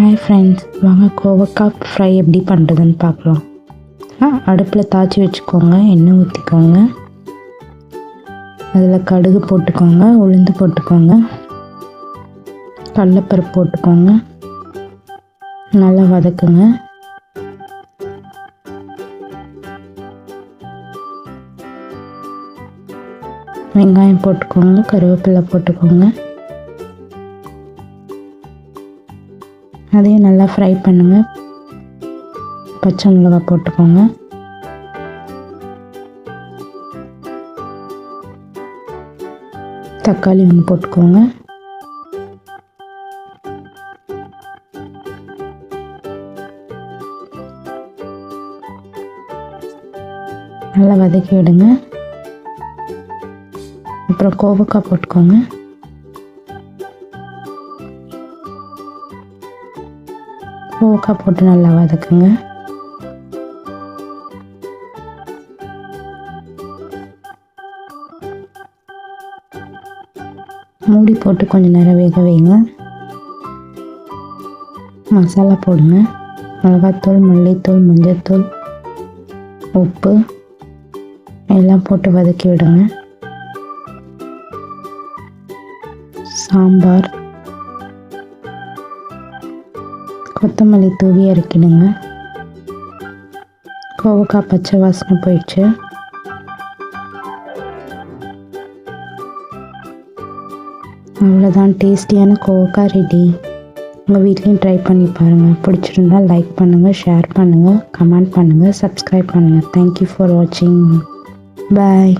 Hi friends வாங்க கோவக்காய் fry எப்படி பண்ணுறதுன்னு பார்க்கலாம். ஆ அடுப்பில் தாச்சி வச்சுக்கோங்க எண்ணெய் ஊற்றிக்கோங்க அதில் கடுகு போட்டுக்கோங்க உளுந்து போட்டுக்கோங்க. கடலப்பருப்பு போட்டுக்கோங்க. நல்லா வதக்குங்க. வெங்காயம் போட்டுக்கோங்க கருவேப்பிலை போட்டுக்கோங்க. அதையும் நல்லா ஃப்ரை பண்ணுங்கள் பச்சை மிளகாய் போட்டுக்கோங்க. தக்காளி ஒன்று போட்டுக்கோங்க. நல்லா வதக்கி விடுங்க. அப்புறம் கோவக்காய் போட்டுக்கோங்க. கோவக்காய் போட்டு நல்லா வதக்குங்க. மூடி போட்டு கொஞ்சம் நேரம் வேக வைங்க. மசாலா போடுங்க. மிளகாத்தூள் மல்லித்தூள் மஞ்சள்தூள் உப்பு எல்லாம் போட்டு வதக்கி விடுங்க. சாம்பார். கொத்தமல்லி தூவி இறக்கிடுங்க கோவக்காய் பச்சை வாசனை போயிடுச்சு. அவ்வளோதான் டேஸ்டியான கோவக்காய் ரெடி. உங்கள் வீட்லேயும் ட்ரை பண்ணி பாருங்கள் பிடிச்சிருந்தா லைக் பண்ணுங்கள் ஷேர் பண்ணுங்கள் கமெண்ட் பண்ணுங்கள் சப்ஸ்கிரைப் பண்ணுங்கள் தேங்க்யூ ஃபார் வாட்சிங் பாய்